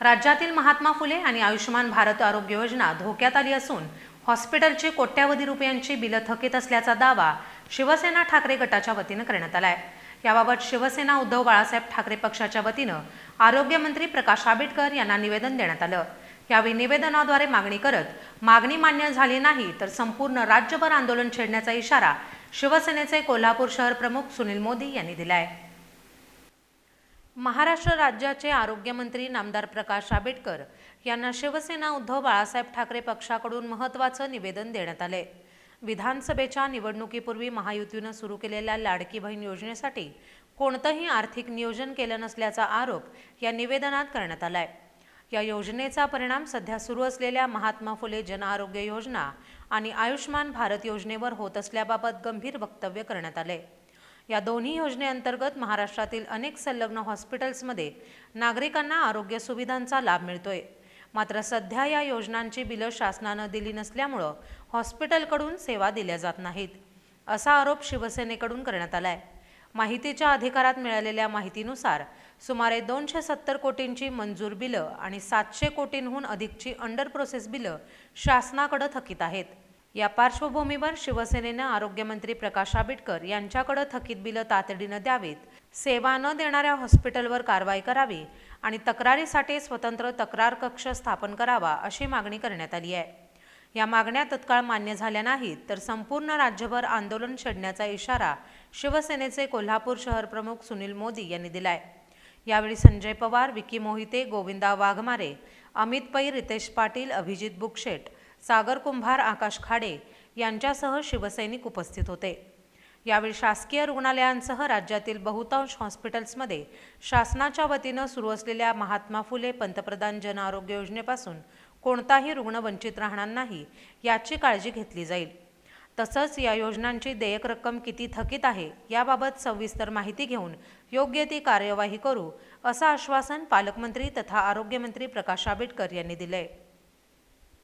राज्यातील महात्मा फुले आणि आयुष्यमान भारत आरोग्य योजना धोक्यात आली असून हॉस्पिटलची कोट्यावधी रुपयांची बिलं थकीत असल्याचा दावा शिवसेना ठाकरे गटाच्या वतीनं करण्यात आलाय. याबाबत शिवसेना उद्धव बाळासाहेब ठाकरे पक्षाच्या वतीनं आरोग्यमंत्री प्रकाश आंबेडकर यांना निवेदन देण्यात आलं. यावेळी निवेदनाद्वारे मागणी करत मागणी मान्य झाली नाही तर संपूर्ण राज्यभर आंदोलन छेडण्याचा इशारा शिवसेनेचे कोल्हापूर शहर प्रमुख सुनील मोदी यांनी दिलाय. महाराष्ट्र राज्याचे आरोग्यमंत्री नामदार प्रकाश आंबेडकर यांना शिवसेना उद्धव बाळासाहेब ठाकरे पक्षाकडून महत्त्वाचं निवेदन देण्यात आले. विधानसभेच्या निवडणुकीपूर्वी महायुतीनं सुरू केलेल्या लाडकी बहीण योजनेसाठी कोणतंही आर्थिक नियोजन केलं नसल्याचा आरोप या निवेदनात करण्यात आलाय. या योजनेचा परिणाम सध्या सुरू असलेल्या महात्मा फुले जनआरोग्य योजना आणि आयुष्मान भारत योजनेवर होत असल्याबाबत गंभीर वक्तव्य करण्यात आले. या दोन्ही योजनेअंतर्गत महाराष्ट्रातील अनेक संलग्न हॉस्पिटल्समध्ये नागरिकांना आरोग्य सुविधांचा लाभ मिळतोय. मात्र सध्या या योजनांची बिलं शासनानं दिली नसल्यामुळं हॉस्पिटलकडून सेवा दिल्या जात नाहीत. असा आरोप शिवसेनेकडून करण्यात आलाय. माहितीच्या अधिकारात मिळालेल्या माहितीनुसार सुमारे दोनशे सत्तर कोटींची मंजूर बिलं आणि सातशे कोटींहून अधिकची अंडर प्रोसेस बिलं शासनाकडे थकीत आहेत. या पार्श्वभूमीवर शिवसेनेनं आरोग्यमंत्री प्रकाश आंबेडकर यांच्याकडे थकीत बिलं तातडीनं द्यावीत. सेवा न देणाऱ्या हॉस्पिटलवर कारवाई करावी आणि तक्रारीसाठी स्वतंत्र तक्रार कक्ष स्थापन करावा अशी मागणी करण्यात आली आहे. या मागण्या तत्काळ मान्य झाल्या नाहीत तर संपूर्ण राज्यभर आंदोलन छेडण्याचा इशारा शिवसेनेचे कोल्हापूर शहर प्रमुख सुनील मोदी यांनी दिलाय. यावेळी संजय पवार विकी मोहिते गोविंदा वाघमारे अमित पै रितेश पाटील अभिजित बुकशेट सागर कुंभार आकाश खाडे यांच्यासह शिवसैनिक उपस्थित होते. यावेळी शासकीय रुग्णालयांसह राज्यातील बहुतांश हॉस्पिटल्समध्ये शासनाच्या वतीनं सुरू असलेल्या महात्मा फुले पंतप्रधान जन आरोग्य योजनेपासून कोणताही रुग्ण वंचित राहणार नाही याची काळजी घेतली जाईल. तसंच या योजनांची देयक रक्कम किती थकीत आहे याबाबत सविस्तर माहिती घेऊन योग्य ती कार्यवाही करू असं आश्वासन पालकमंत्री तथा आरोग्यमंत्री प्रकाश आंबेडकर यांनी दिलंय.